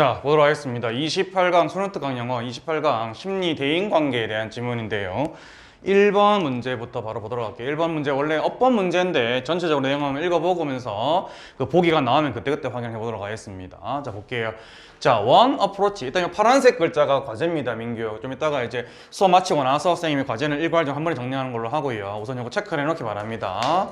자, 보도록 하겠습니다. 28강 소노트강 영어 28강 심리 대인 관계에 대한 지문인데요. 1번 문제부터 바로 보도록 할게요. 1번 문제 원래 업번 문제인데 전체적으로 내용 한번 읽어보면서 그 보기가 나오면 그때그때 확인해 보도록 하겠습니다. 자, 볼게요. 자, one approach. 일단 이 파란색 글자가 과제입니다, 민규. 좀 이따가 이제 수업 마치고 나서 선생님이 과제는 일괄 좀 한 번에 정리하는 걸로 하고요. 우선 이거 체크를 해놓기 바랍니다.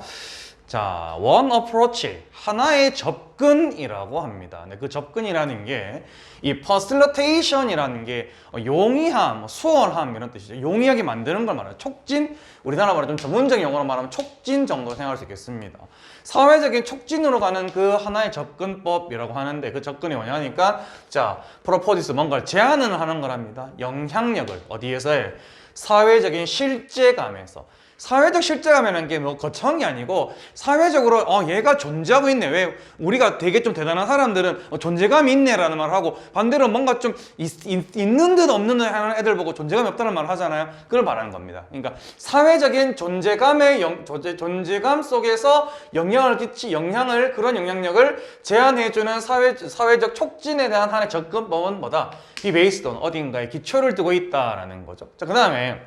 자, one approach 하나의 접근이라고 합니다. 근데 그 접근이라는 게 이 facilitation이라는 게 용이함, 수월함 이런 뜻이죠. 용이하게 만드는 걸 말해요. 촉진, 우리나라 말로 좀 전문적인 용어로 말하면 촉진 정도 생각할 수 있겠습니다. 사회적인 촉진으로 가는 그 하나의 접근법이라고 하는데 그 접근이 뭐냐니까 자, 프로포디스 뭔가를 제안을 하는 거랍니다. 영향력을 어디에서해? 사회적인 실제감에서 사회적 실제감이라는 게 뭐 거창한 게 아니고 사회적으로 어 얘가 존재하고 있네. 왜 우리가 되게 좀 대단한 사람들은 어, 존재감이 있네라는 말을 하고 반대로 뭔가 좀 있, 있는 듯 없는 듯 하는 애들 보고 존재감이 없다는 말을 하잖아요. 그걸 말하는 겁니다. 그러니까 사회적인 존재감의 영, 존재, 존재감 속에서 영향을 끼치 영향을 그런 영향력을 제한해주는 사회, 사회적 촉진에 대한 하나의 접근법은 뭐다? 이 베이스돈 어딘가에 기초를 두고 있다라는 거죠. 자그 다음에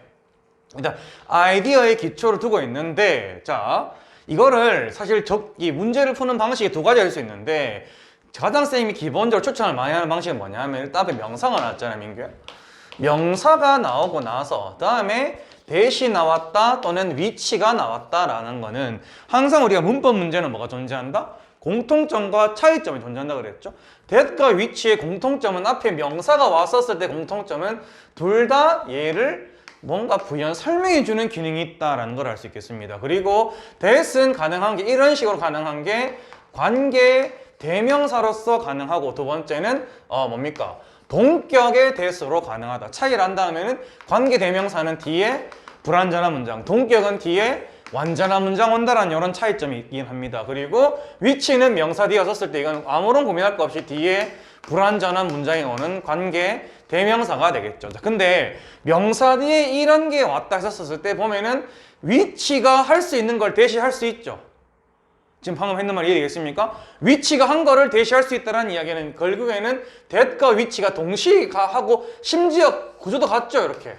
일단 아이디어의 기초를 두고 있는데 자 이거를 사실 적, 이 문제를 푸는 방식이 두 가지가 될수 있는데 가장 쌤이 기본적으로 추천을 많이 하는 방식은 뭐냐면 일단 앞에 명사가 나왔잖아요 민규야 명사가 나오고 나서 다음에 대시 나왔다 또는 위치가 나왔다라는 거는 항상 우리가 문법 문제는 뭐가 존재한다? 공통점과 차이점이 존재한다 그랬죠. 대과 위치의 공통점은 앞에 명사가 왔었을 때 공통점은 둘 다 얘를 뭔가 부연 설명해 주는 기능이 있다라는 걸 알 수 있겠습니다. 그리고 대은 가능한 게 이런 식으로 가능한 게 관계 대명사로서 가능하고 두 번째는 어 뭡니까? 동격의 대수로 가능하다. 차이를 한 다음에는 관계 대명사는 뒤에 불완전한 문장, 동격은 뒤에 완전한 문장 온다라는 이런 차이점이 있긴 합니다. 그리고 위치는 명사 뒤에 썼을 때 이건 아무런 고민할 거 없이 뒤에 불완전한 문장이 오는 관계 대명사가 되겠죠. 자, 근데 명사 뒤에 이런 게 왔다 했었을 때 보면은 위치가 할 수 있는 걸 대시할 수 있죠. 지금 방금 했는 말 이해되겠습니까? 위치가 한 거를 대시할 수 있다는 이야기는 결국에는 대과 위치가 동시에 가- 하고 심지어 구조도 같죠, 이렇게.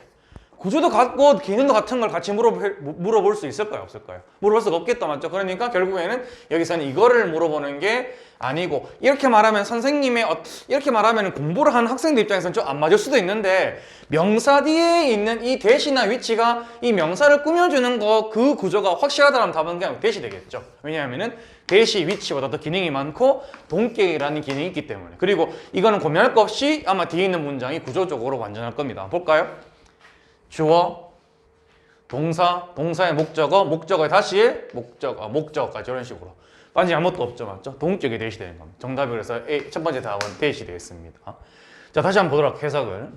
구조도 같고 기능도 같은 걸 같이 물어볼, 물어볼 수 있을까요? 없을까요? 물어볼 수가 없겠다 맞죠? 그러니까 결국에는 여기서는 이거를 물어보는 게 아니고 이렇게 말하면 선생님의 어, 이렇게 말하면 공부를 하는 학생들 입장에서는 좀 안 맞을 수도 있는데 명사 뒤에 있는 이 대시나 위치가 이 명사를 꾸며주는 거 그 구조가 확실하다면 답은 그냥 대시 되겠죠. 왜냐하면은 대시 위치보다 더 기능이 많고 동격이라는 기능이 있기 때문에 그리고 이거는 고민할 거 없이 아마 뒤에 있는 문장이 구조적으로 완전할 겁니다. 볼까요? 주어, 동사, 동사의 목적어, 목적어의 다시 목적어, 목적어까지 이런 식으로. 반지 아무것도 없죠, 맞죠? 동격이 대시되는 겁니다. 정답이 그래서 A, 첫 번째 답은 대시되겠습니다. 자, 다시 한번 보도록 해석을.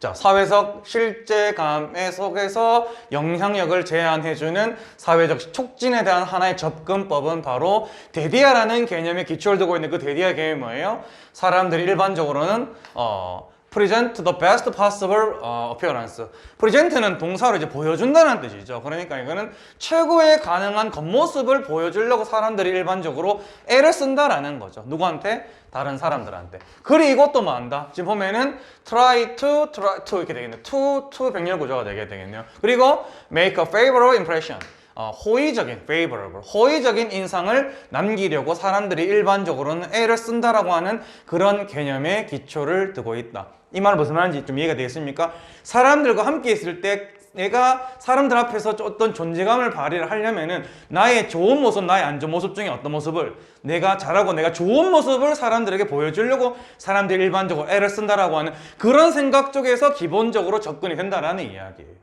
자, 사회적 실제감의 속에서 영향력을 제한해주는 사회적 촉진에 대한 하나의 접근법은 바로 데디아라는 개념에 기초를 두고 있는 그 데디아 개념이 뭐예요? 사람들이 일반적으로는 어, present the best possible 어, appearance. present는 동사로 이제 보여준다는 뜻이죠. 그러니까 이거는 최고의 가능한 겉모습을 보여주려고 사람들이 일반적으로 애를 쓴다라는 거죠. 누구한테? 다른 사람들한테. 그리고 또뭐 한다? 지금 보면은 try to, try to 이렇게 되겠네요. to, to 병렬 구조가 되게 되겠네요. 그리고 make a favorable impression. 어, 호의적인, favorable, 호의적인 인상을 남기려고 사람들이 일반적으로는 애를 쓴다라고 하는 그런 개념의 기초를 두고 있다. 이 말은 무슨 말인지 좀 이해가 되겠습니까? 사람들과 함께 있을 때 내가 사람들 앞에서 어떤 존재감을 발휘를 하려면은 나의 좋은 모습, 나의 안 좋은 모습 중에 어떤 모습을 내가 잘하고 내가 좋은 모습을 사람들에게 보여주려고 사람들이 일반적으로 애를 쓴다라고 하는 그런 생각 쪽에서 기본적으로 접근이 된다라는 이야기예요.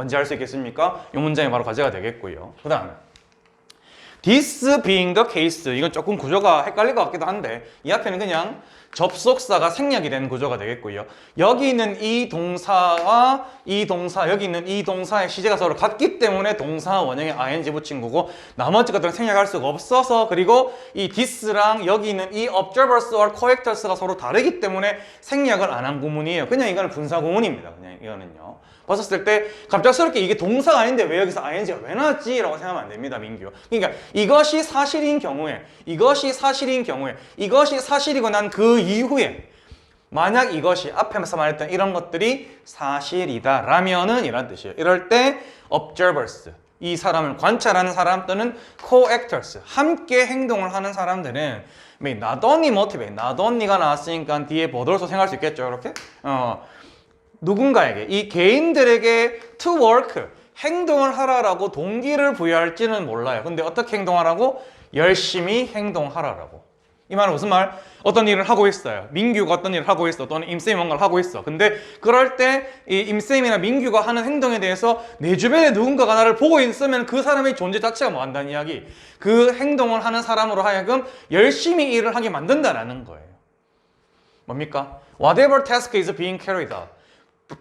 뭔지 알 수 있겠습니까? 이 문장이 바로 과제가 되겠고요. 그 다음에 this being the case 이건 조금 구조가 헷갈릴 것 같기도 한데 이 앞에는 그냥 접속사가 생략이 되는 구조가 되겠고요. 여기 있는 이 동사와 이 동사, 여기 있는 이 동사의 시제가 서로 같기 때문에 동사 원형에 ing 붙인 거고 나머지 것들은 생략할 수가 없어서 그리고 이 this랑 여기 있는 이 observers or characters가 서로 다르기 때문에 생략을 안 한 구문이에요. 그냥 이거는 분사 구문입니다. 그냥 이거는요. 봤었을 때 갑작스럽게 이게 동사가 아닌데 왜 여기서 ing가 왜 나왔지? 라고 생각하면 안 됩니다, 민규. 그러니까 이것이 사실인 경우에, 이것이 사실인 경우에, 이것이 사실이고 난그 이후에 만약 이것이 앞에서 말했던 이런 것들이 사실이다 라면은 이란 뜻이에요. 이럴 때 observers 이 사람을 관찰하는 사람 또는 co-actors 함께 행동을 하는 사람들은 motivate not only가 나왔으니까 뒤에 보돌서 생각할 수 있겠죠 이렇게 어, 누군가에게 이 개인들에게 to work 행동을 하라라고 동기를 부여할지는 몰라요. 근데 어떻게 행동하라고? 열심히 행동하라라고. 이 말은 무슨 말? 어떤 일을 하고 있어요. 민규가 어떤 일을 하고 있어. 또는 임쌤이 뭔가를 하고 있어. 근데 그럴 때 이 임쌤이나 민규가 하는 행동에 대해서 내 주변에 누군가가 나를 보고 있으면 그 사람의 존재 자체가 뭐 한다는 이야기. 그 행동을 하는 사람으로 하여금 열심히 일을 하게 만든다라는 거예요. 뭡니까? Whatever task is being carried out.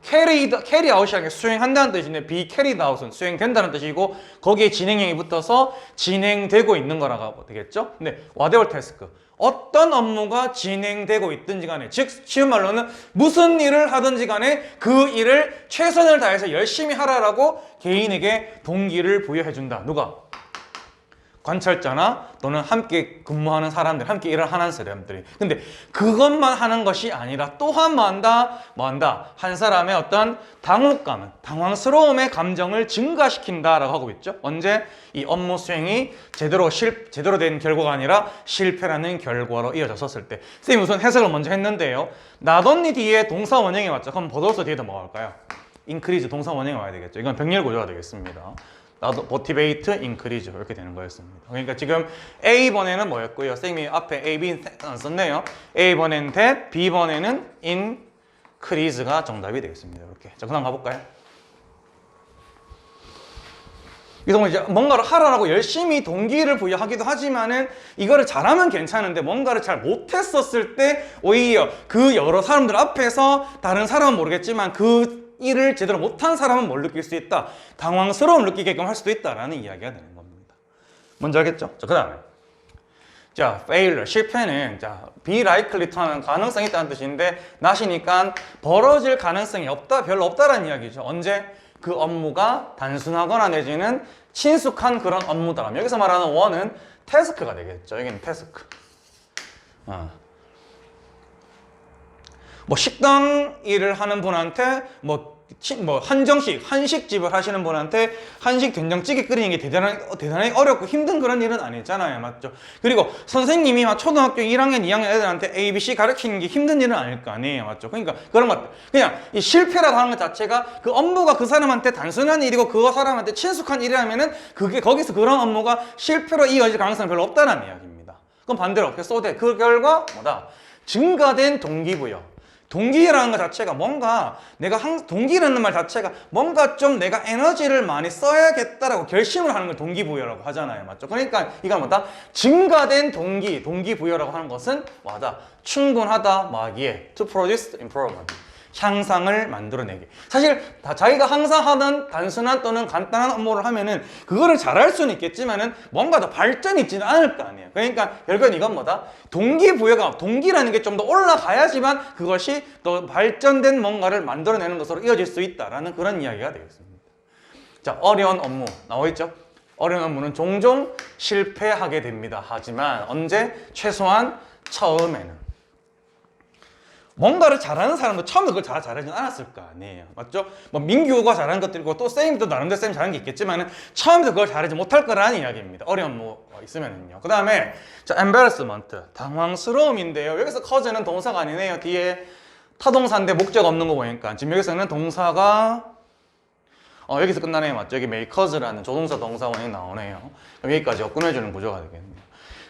carry, carry out이라는 게 수행한다는 뜻인데 be carried out은 수행된다는 뜻이고 거기에 진행형이 붙어서 진행되고 있는 거라고 되겠죠? 근데 whatever task 어떤 업무가 진행되고 있든지 간에 즉 쉬운 말로는 무슨 일을 하든지 간에 그 일을 최선을 다해서 열심히 하라라고 개인에게 동기를 부여해 준다. 누가? 관찰자나 또는 함께 근무하는 사람들, 함께 일을 하는 사람들이. 근데 그것만 하는 것이 아니라 또한? 뭐 한다? 한 사람의 어떤 당혹감, 당황스러움의 감정을 증가시킨다라고 하고 있죠. 언제? 이 업무 수행이 제대로 실, 제대로 된 결과가 아니라 실패라는 결과로 이어졌었을 때. 선생님 우선 해석을 먼저 했는데요. 나던니 뒤에 동사 원형이 왔죠. 그럼 버더서 뒤에도 뭐 할까요? 인크리즈 동사 원형이 와야 되겠죠. 이건 병렬 구조가 되겠습니다. 나도 모티베이트 인크리즈 이렇게 되는 거였습니다. 그러니까 지금 A번에는 뭐였고요? 선생님이 앞에 A, B 안 썼네요. A번에는 that, B번에는 increase가 정답이 되겠습니다. 이렇게. 자, 그 다음 가볼까요? 그래서 이제 뭔가를 하라고 열심히 동기를 부여하기도 하지만은 이거를 잘하면 괜찮은데 뭔가를 잘 못했었을 때 오히려 그 여러 사람들 앞에서 다른 사람은 모르겠지만 그 일을 제대로 못한 사람은 뭘 느낄 수 있다? 당황스러움 느끼게끔 할 수도 있다라는 이야기가 되는 겁니다. 뭔지 알겠죠? 자, 그 다음에. 자, failure, 실패는 자, be likely to 하는 가능성이 있다는 뜻인데 not이니까 벌어질 가능성이 없다, 별로 없다라는 이야기죠. 언제? 그 업무가 단순하거나 내지는 친숙한 그런 업무다라면 여기서 말하는 원은 태스크가 되겠죠. 여기는 태스크. 어. 뭐 식당 일을 하는 분한테 뭐, 치- 뭐 한정식, 한식집을 하시는 분한테 한식 된장찌개 끓이는 게 대단히, 대단히 어렵고 힘든 그런 일은 아니잖아요. 맞죠? 그리고 선생님이 막 초등학교 1학년, 2학년 애들한테 ABC 가르치는 게 힘든 일은 아닐 거 아니에요. 맞죠? 그러니까 그런 것들. 그냥 이 실패라고 하는 것 자체가 그 업무가 그 사람한테 단순한 일이고 그 사람한테 친숙한 일이라면은 그게 거기서 그런 업무가 실패로 이어질 가능성이 별로 없다는 이야기입니다. 그럼 반대로 어떻게 쏘대? 그 결과 뭐다? 증가된 동기부여. 동기라는 것 자체가 뭔가 내가 항 동기라는 말 자체가 뭔가 좀 내가 에너지를 많이 써야겠다라고 결심을 하는 걸 동기부여라고 하잖아요. 맞죠? 그러니까 이건 뭐다? 증가된 동기, 동기부여라고 하는 것은 뭐다? 충분하다, 마기에 to produce improvement. 향상을 만들어내기. 사실 다 자기가 항상 하던 단순한 또는 간단한 업무를 하면은 그거를 잘할 수는 있겠지만은 뭔가 더 발전이 있지는 않을 거 아니에요. 그러니까 결국엔 이건 뭐다? 동기부여가 동기라는 게 좀 더 올라가야지만 그것이 더 발전된 뭔가를 만들어내는 것으로 이어질 수 있다라는 그런 이야기가 되겠습니다. 자, 어려운 업무 나와 있죠? 어려운 업무는 종종 실패하게 됩니다. 하지만 언제? 최소한 처음에는. 뭔가를 잘하는 사람도 처음에 그걸 잘 잘하진 않았을 거 아니에요. 맞죠? 뭐 민규가 잘하는 것들이고 또 쌤도 나름대로 쌤 잘하는 게 있겠지만은 처음부터 그걸 잘하지 못할 거라는 이야기입니다. 어려운 뭐 있으면은요. 그 다음에 자, embarrassment 당황스러움인데요. 여기서 cause는 동사가 아니네요. 뒤에 타동사인데 목적 없는 거 보니까 지금 여기서는 동사가 어, 여기서 끝나네요. 맞죠? 여기 makers라는 조동사 동사원이 나오네요. 그럼 여기까지 끊어주는 구조가 되겠네요.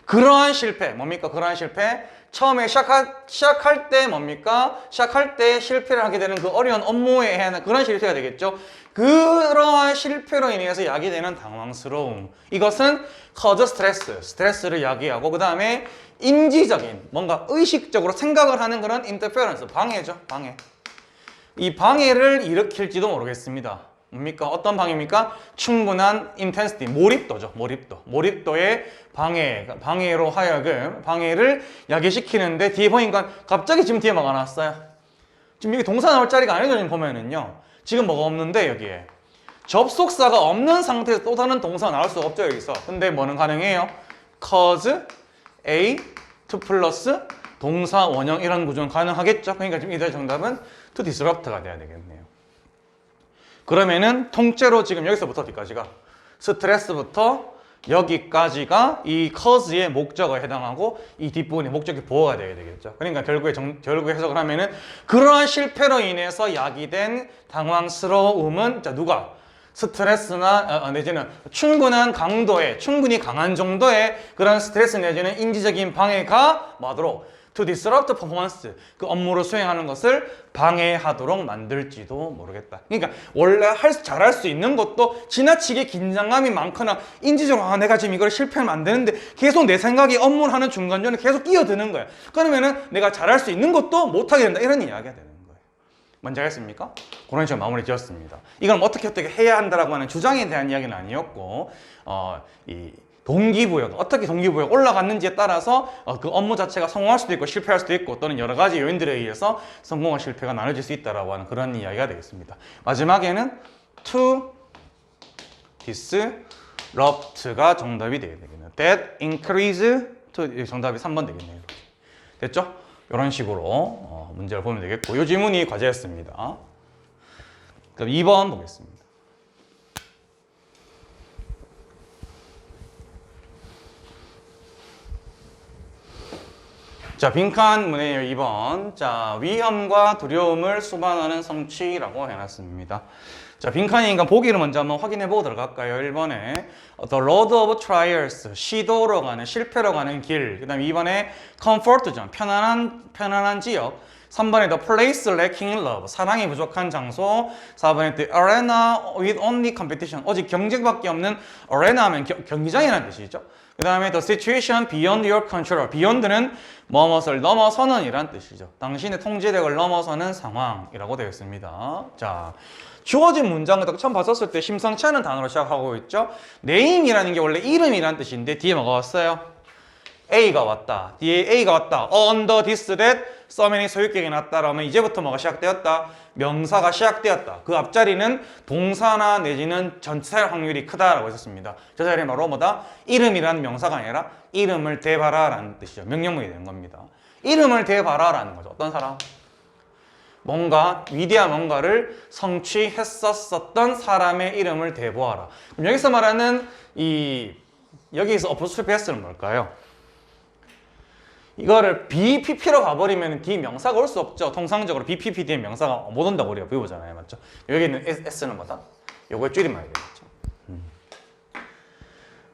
그러한 실패, 뭡니까? 그러한 실패. 처음에 시작할, 시작할 때 뭡니까? 시작할 때 실패를 하게 되는 그 어려운 업무에 해야 그런 실패가 되겠죠. 그러한 실패로 인해서 야기되는 당황스러움. 이것은 cause 스트레스, 스트레스를 야기하고, 그 다음에 인지적인, 뭔가 의식적으로 생각을 하는 그런 interference, 방해죠, 방해. 이 방해를 일으킬지도 모르겠습니다. 뭡니까? 어떤 방해입니까? 충분한 intensity, 몰입도죠. 몰입도. 몰입도의 방해, 방해로 하여금 방해를 야기시키는데 뒤에 보니까 갑자기 지금 뒤에 뭐가 나왔어요? 지금 여기 동사 나올 자리가 아니죠. 지금 보면은요. 지금 뭐가 없는데 여기에. 접속사가 없는 상태에서 또 다른 동사가 나올 수가 없죠. 여기서. 근데 뭐는 가능해요? cause A, 2 플러스 동사, 원형 이런 구조는 가능하겠죠? 그러니까 지금 이들 정답은 to disrupt가 돼야 되겠네요. 그러면은 통째로 지금 여기서부터 어디까지가 스트레스부터 여기까지가 이 cause의 목적어에 해당하고 이 뒷부분이 목적이 보호가 돼야 되겠죠. 그러니까 결국에 정, 결국에 해석을 하면은 그러한 실패로 인해서 야기된 당황스러움은 자 누가 스트레스나 어, 어, 내지는 충분한 강도의 충분히 강한 정도의 그런 스트레스 내지는 인지적인 방해가 뭐하도록 to disrupt performance 그 업무를 수행하는 것을 방해하도록 만들지도 모르겠다. 그러니까 원래 할, 수- 잘할 수 있는 것도 지나치게 긴장감이 많거나 인지적으로 아 내가 지금 이걸 실패하면 안 되는데 계속 내 생각이 업무를 하는 중간중간에 계속 끼어드는 거야. 그러면은 내가 잘할 수 있는 것도 못하게 된다 이런 이야기가 되는 거예요. 뭔지 알겠습니까? 그런 식으로 마무리 지었습니다. 이건 어떻게 어떻게 해야 한다라고 하는 주장에 대한 이야기는 아니었고, 어, 이 동기부여가 어떻게 동기부여가 올라갔는지에 따라서 어, 그 업무 자체가 성공할 수도 있고 실패할 수도 있고 또는 여러 가지 요인들에 의해서 성공과 실패가 나눠질 수 있다라고 하는 그런 이야기가 되겠습니다. 마지막에는 to disrupt가 정답이 되겠네요. That increase to 정답이 3번 되겠네요. 됐죠? 이런 식으로 어, 문제를 보면 되겠고 이 질문이 과제였습니다. 그럼 2번 보겠습니다. 자, 빈칸 문제예요, 2번. 자, 위험과 두려움을 수반하는 성취라고 해놨습니다. 자, 빈칸이니까 보기를 먼저 한번 확인해 보고 들어갈까요? 1번에 The road of trials, 시도로 가는, 실패로 가는 길. 그 다음에 2번에 comfort zone, 편안한, 편안한 지역. 3번에 The place lacking in love, 사랑이 부족한 장소. 4번에 The arena with only competition, 오직 경쟁밖에 없는 arena 하면 겨- 경기장이라는 뜻이죠. 그 다음에 The situation beyond your control, beyond는 뭐뭇을 넘어서는 이란 뜻이죠. 당신의 통제력을 넘어서는 상황이라고 되어 있습니다. 자, 주어진 문장을 딱 처음 봤었을 때 심상치 않은 단어로 시작하고 있죠. name이라는 게 원래 이름이란 뜻인데 뒤에 뭐가 왔어요? A가 왔다. 뒤에 A가 왔다. under this that 서면이 소유격이 났다라면 이제부터 뭐가 시작되었다? 명사가 시작되었다. 그 앞자리는 동사나 내지는 전치사일 확률이 크다라고 했었습니다. 저 자리는 바로 뭐다? 이름이라는 명사가 아니라 이름을 대봐라라는 뜻이죠. 명령문이 되는 겁니다. 이름을 대봐라라는 거죠. 어떤 사람? 뭔가 위대한 뭔가를 성취했었었던 사람의 이름을 대보아라. 그럼 여기서 말하는 이 여기서 어포스트로피 S는 뭘까요? 이거를 BPP로 가버리면 D 명사가 올 수 없죠. 통상적으로 BPP 뒤에 명사가 못 온다고 우리가 배우잖아요. 맞죠? 여기는 S는 뭐다? 요거의 줄임말이 되겠죠. 음.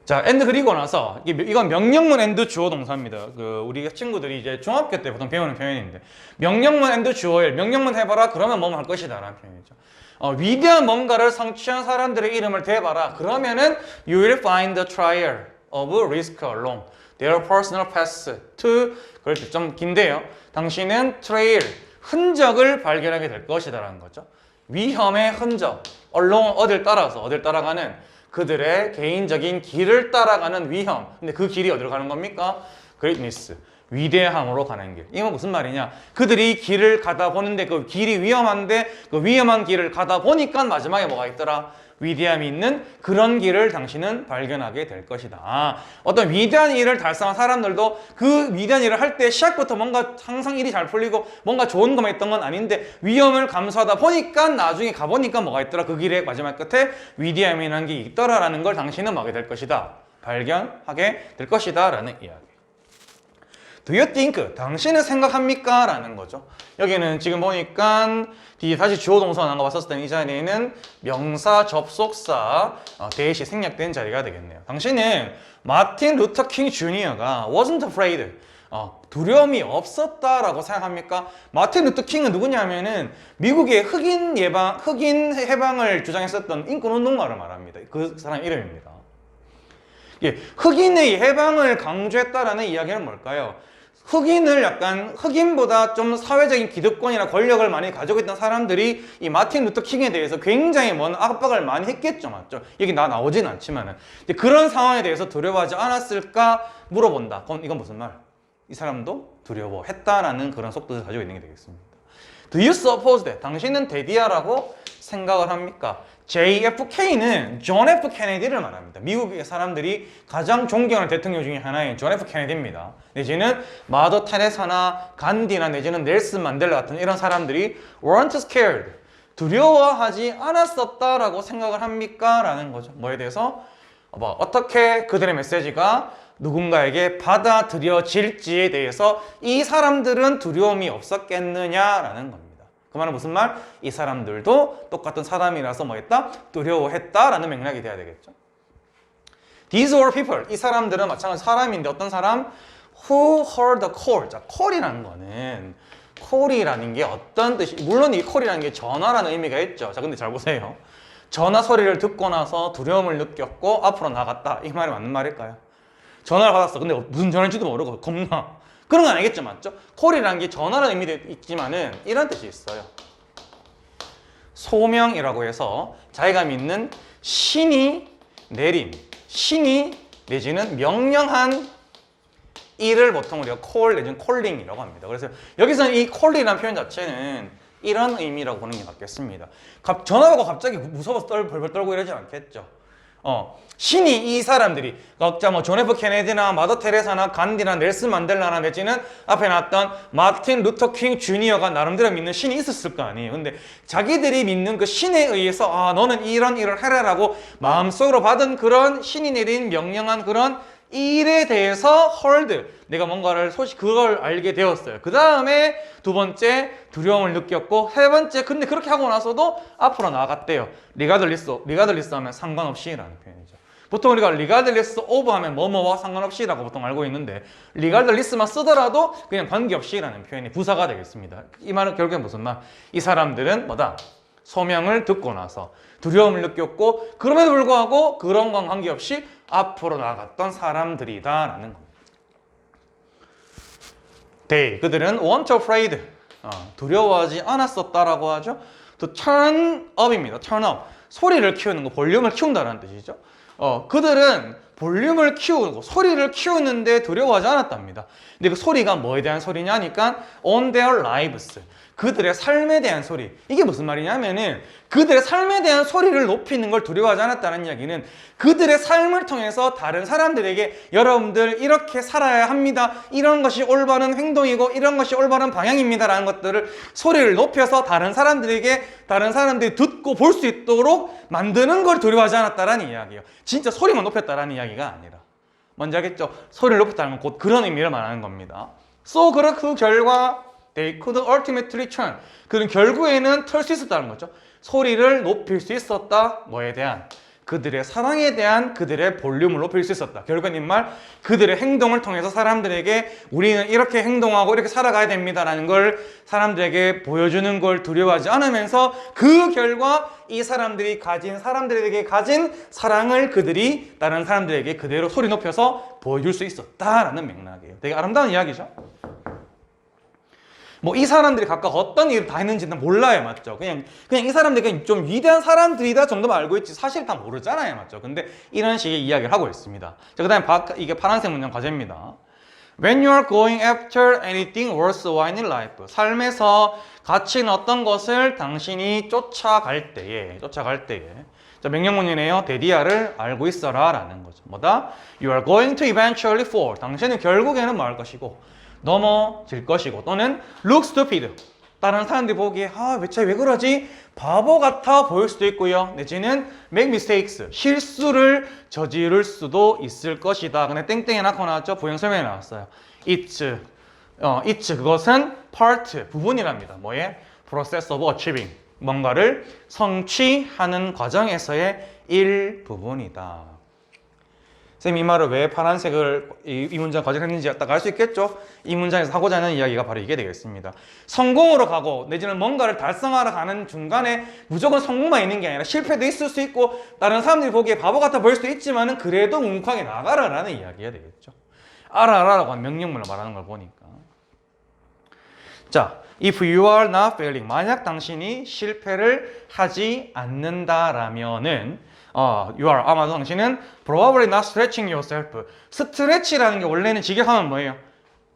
자, and 그리고 나서 이건 명령문 and 주어 동사입니다. 그 우리 친구들이 이제 중학교 때 보통 배우는 표현인데 명령문 and 주어일 명령문 해봐라 그러면 뭐뭐 할 것이다라는 표현이죠. 어, 위대한 뭔가를 성취한 사람들의 이름을 대봐라 그러면은 you will find the trial of risk along their personal path to 그렇죠 좀 긴데요. 당신은 trail 흔적을 발견하게 될 것이다라는 거죠. 위험의 흔적 along 어딜 따라서 어딜 따라가는 그들의 개인적인 길을 따라가는 위험. 근데 그 길이 어디로 가는 겁니까? greatness. 위대함으로 가는 길. 이건 무슨 말이냐? 그들이 길을 가다 보는데 그 길이 위험한데 그 위험한 길을 가다 보니까 마지막에 뭐가 있더라? 위대함이 있는 그런 길을 당신은 발견하게 될 것이다. 아, 어떤 위대한 일을 달성한 사람들도 그 위대한 일을 할 때 시작부터 뭔가 항상 일이 잘 풀리고 뭔가 좋은 것만 있던 건 아닌데 위험을 감수하다 보니까 나중에 가보니까 뭐가 있더라. 그 길의 마지막 끝에 위대함이라는 게 있더라라는 걸 당신은 뭐하게 될 것이다. 발견하게 될 것이다. 라는 이야기. Do you think? 당신은 생각합니까? 라는 거죠. 여기는 지금 보니까 뒤에 다시 주어 동사 거 봤었을 때는 이 자리에는 명사, 접속사, 어, 대시 생략된 자리가 되겠네요. 당신은 마틴 루터 킹 주니어가 wasn't afraid. 어, 두려움이 없었다라고 생각합니까? 마틴 루터 킹은 누구냐면은 미국의 흑인 예방, 흑인 해방을 주장했었던 인권 운동가를 말합니다. 그 사람 이름입니다. 예, 흑인의 해방을 강조했다라는 이야기는 뭘까요? 흑인을 약간 흑인보다 좀 사회적인 기득권이나 권력을 많이 가지고 있던 사람들이 이 마틴 루터 킹에 대해서 굉장히 먼 압박을 많이 했겠죠, 맞죠? 여기 나 나오진 않지만은 그런 상황에 대해서 두려워하지 않았을까 물어본다. 그럼 이건 무슨 말? 이 사람도 두려워했다라는 그런 속뜻을 가지고 있는 게 되겠습니다. Do you suppose that? 당신은 대디아라고 생각을 합니까? JFK는 존 F 케네디를 말합니다. 미국의 사람들이 가장 존경하는 대통령 중에 하나인 존 F 케네디입니다. 내지는 마더 테레사나 간디나 내지는 넬슨 만델라 같은 이런 사람들이 weren't scared. 두려워하지 않았었다라고 생각을 합니까? 라는 거죠. 뭐에 대해서 뭐 어떻게 그들의 메시지가 누군가에게 받아들여질지에 대해서 이 사람들은 두려움이 없었겠느냐라는 겁니다. 그 말은 무슨 말? 이 사람들도 똑같은 사람이라서 뭐 했다? 두려워했다라는 맥락이 돼야 되겠죠. These were people. 이 사람들은 마찬가지 사람인데 어떤 사람? Who heard the call. 자, call이라는 거는 call이라는 게 어떤 뜻이 물론 이 call이라는 게 전화라는 의미가 있죠. 자, 근데 잘 보세요. 전화 소리를 듣고 나서 두려움을 느꼈고 앞으로 나갔다. 이 말이 맞는 말일까요? 전화를 받았어. 근데 무슨 전화인지도 모르고 겁나. 그런 건 알겠죠, 맞죠? 콜이라는 게 전화라는 의미도 있지만은 이런 뜻이 있어요. 소명이라고 해서 자기가 믿는 신이 내림, 신이 내지는 명령한 일을 보통 우리가 콜 내지는 콜링이라고 합니다. 그래서 여기서는 이 콜이라는 표현 자체는 이런 의미라고 보는 게 맞겠습니다. 갑- 전화 받고 갑자기 무서워서 떨, 벌벌 떨고 이러지 않겠죠. 어, 신이 이 사람들이 각자 뭐 존 F 케네디나 마더 테레사나 간디나 넬슨 만델라나 내지는 앞에 나왔던 마틴 루터 킹 주니어가 나름대로 믿는 신이 있었을 거 아니에요. 근데 자기들이 믿는 그 신에 의해서 아 너는 이런 일을 해라라고 마음속으로 받은 그런 신이 내린 명령한 그런 일에 대해서 헐드 내가 뭔가를 소식 그걸 알게 되었어요. 그 다음에 두 번째 두려움을 느꼈고 세 번째 근데 그렇게 하고 나서도 앞으로 나아갔대요. 리가들리스 리가들리스 하면 상관없이 라는 표현이죠. 보통 우리가 리가들리스 오브 하면 뭐뭐와 상관없이 라고 보통 알고 있는데 리가들리스만 쓰더라도 그냥 관계없이 라는 표현이 부사가 되겠습니다. 이 말은 결국엔 무슨 말? 이 사람들은 뭐다? 소명을 듣고 나서 두려움을 느꼈고 그럼에도 불구하고 그런 건 관계없이 앞으로 나갔던 사람들이다라는 겁니다. They 그들은 weren't afraid 어, 두려워하지 않았었다라고 하죠. To turn up입니다. turn up 소리를 키우는 거 볼륨을 키운다라는 뜻이죠. 어, 그들은 볼륨을 키우고 소리를 키우는데 두려워하지 않았답니다. 근데 그 소리가 뭐에 대한 소리냐니까 on their lives 그들의 삶에 대한 소리. 이게 무슨 말이냐면은 그들의 삶에 대한 소리를 높이는 걸 두려워하지 않았다는 이야기는 그들의 삶을 통해서 다른 사람들에게 여러분들 이렇게 살아야 합니다. 이런 것이 올바른 행동이고 이런 것이 올바른 방향입니다라는 것들을 소리를 높여서 다른 사람들에게 다른 사람들이 듣고 볼 수 있도록 만드는 걸 두려워하지 않았다라는 이야기예요. 진짜 소리만 높였다라는 이야기가 아니라. 뭔지 알겠죠? 소리를 높였다는 건 곧 그런 의미를 말하는 겁니다. So 그, 그 결과 they could ultimately turn. 그는 결국에는 털 수 있었다는 거죠. 소리를 높일 수 있었다. 뭐에 대한? 그들의 사랑에 대한 그들의 볼륨을 높일 수 있었다. 결국엔 이말 그들의 행동을 통해서 사람들에게 우리는 이렇게 행동하고 이렇게 살아가야 됩니다라는 걸 사람들에게 보여주는 걸 두려워하지 않으면서 그 결과 이 사람들이 가진 사람들에게 가진 사랑을 그들이 다른 사람들에게 그대로 소리 높여서 보여줄 수 있었다라는 맥락이에요. 되게 아름다운 이야기죠. 뭐 이 사람들이 각각 어떤 일을 다 했는지는 몰라요, 맞죠? 그냥 그냥 이 사람들이 그냥 좀 위대한 사람들이다 정도만 알고 있지 사실 다 모르잖아요, 맞죠? 근데 이런 식의 이야기를 하고 있습니다. 자, 그 다음에 바, 이게 파란색 문장 과제입니다. When you are going after anything worthwhile in life, 삶에서 가치 있는 어떤 것을 당신이 쫓아갈 때에, 쫓아갈 때에, 자 명령문이네요. 데디아를 알고 있어라 라는 거죠. 뭐다? You are going to eventually fall. 당신은 결국에는 뭐할 것이고 넘어질 것이고 또는 look stupid. 다른 사람들이 보기에 아, 왜, 쟤왜 그러지? 바보 같아 보일 수도 있고요. 내지는 make mistakes. 실수를 저지를 수도 있을 것이다. 근데 땡땡이 낳고 나왔죠? 부영 설명에 나왔어요. it's, 어, it's 그것은 part, 부분이랍니다. 뭐에? process of achieving. 뭔가를 성취하는 과정에서의 일부분이다. 쌤이 이 말을 왜 파란색을 이, 이 문장 가져갔는지 딱 알 수 있겠죠? 이 문장에서 하고자 하는 이야기가 바로 이게 되겠습니다. 성공으로 가고 내지는 뭔가를 달성하러 가는 중간에 무조건 성공만 있는 게 아니라 실패도 있을 수 있고 다른 사람들이 보기에 바보 같아 보일 수도 있지만 은 그래도 뭉쾅하게 나가라라는 이야기가 되겠죠. 알아라라고 하는 명령문을 말하는 걸 보니까. 자, if you are not failing 만약 당신이 실패를 하지 않는다라면은 어, you are 아마도 당신은 probably not stretching yourself. 스트레치라는 게 원래는 직역하면 뭐예요?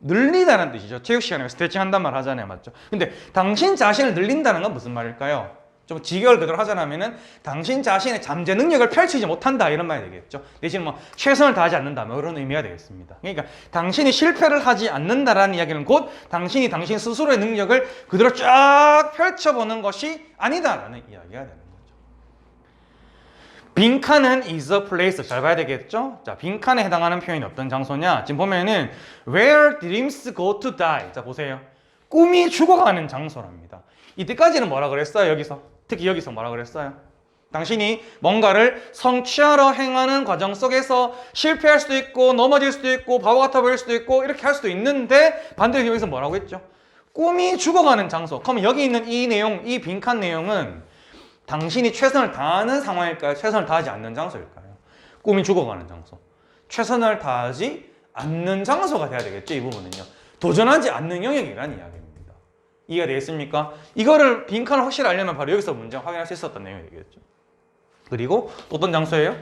늘리다는 뜻이죠. 체육 시간에 스트레칭 한단 말 하잖아요. 맞죠? 근데 당신 자신을 늘린다는 건 무슨 말일까요? 좀 직역을 그대로 하자면은 당신 자신의 잠재 능력을 펼치지 못한다 이런 말이 되겠죠. 대신 뭐 최선을 다하지 않는다 뭐 그런 의미가 되겠습니다. 그러니까 당신이 실패를 하지 않는다라는 이야기는 곧 당신이 당신 스스로의 능력을 그대로 쫙 펼쳐보는 것이 아니다라는 이야기가 되는 거죠. 빈칸은 is a place. 잘 봐야 되겠죠? 자, 빈칸에 해당하는 표현이 어떤 장소냐? 지금 보면은 where dreams go to die. 자, 보세요. 꿈이 죽어가는 장소랍니다. 이때까지는 뭐라 그랬어요? 여기서. 특히 여기서 뭐라 그랬어요? 당신이 뭔가를 성취하러 행하는 과정 속에서 실패할 수도 있고 넘어질 수도 있고 바보 같아 보일 수도 있고 이렇게 할 수도 있는데 반대로 여기서 뭐라고 했죠? 꿈이 죽어가는 장소. 그럼 여기 있는 이 내용, 이 빈칸 내용은 당신이 최선을 다하는 상황일까요? 최선을 다하지 않는 장소일까요? 꿈이 죽어가는 장소. 최선을 다하지 않는 장소가 돼야 되겠죠, 이 부분은요. 도전하지 않는 영역이라는 이야기입니다. 이해가 되겠습니까? 이거를 빈칸을 확실히 알려면 바로 여기서 문제 확인할 수 있었던 내용이 되겠죠. 그리고 또 어떤 장소예요?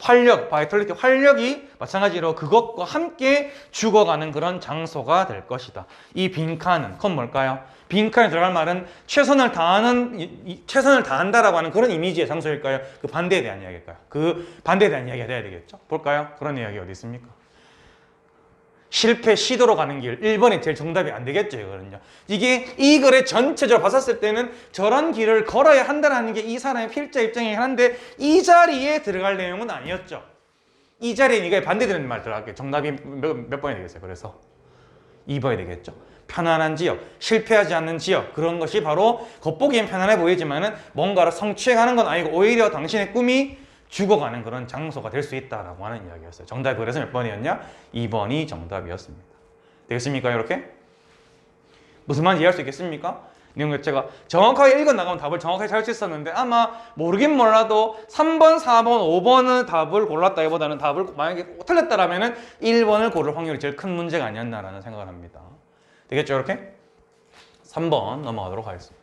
활력, 바이털리티, 활력이 마찬가지로 그것과 함께 죽어가는 그런 장소가 될 것이다. 이 빈칸은 그건 뭘까요? 빈칸에 들어갈 말은 최선을 다하는 최선을 다한다라고 하는 그런 이미지의 장소일까요? 그 반대에 대한 이야기일까요? 그 반대에 대한 이야기가 돼야 되겠죠. 볼까요? 그런 이야기 어디 있습니까? 실패 시도로 가는 길. 1번이 제일 정답이 안 되겠죠 이거는요. 이게 이 글의 전체적으로 봤었을 때는 저런 길을 걸어야 한다는 게 이 사람의 필자 입장이긴 한데 이 자리에 들어갈 내용은 아니었죠. 이 자리에 이게 반대되는 말 들어갈게요. 정답이 몇, 몇 번이 되겠어요 그래서? 2번이 되겠죠. 편안한 지역 실패하지 않는 지역. 그런 것이 바로 겉보기엔 편안해 보이지만 은 뭔가를 성취해가는 건 아니고 오히려 당신의 꿈이 죽어가는 그런 장소가 될 수 있다라고 하는 이야기였어요. 정답이 그래서 몇 번이었냐? 2번이 정답이었습니다. 되겠습니까? 이렇게? 무슨 말인지 이해할 수 있겠습니까? 내용 자체가 정확하게 읽어 나가면 답을 정확하게 찾을 수 있었는데 아마 모르긴 몰라도 3번, 4번, 5번은 답을 골랐다기보다는 답을 만약에 틀렸다라면은 1번을 고를 확률이 제일 큰 문제가 아니었나라는 생각을 합니다. 되겠죠, 이렇게? 3번 넘어가도록 하겠습니다.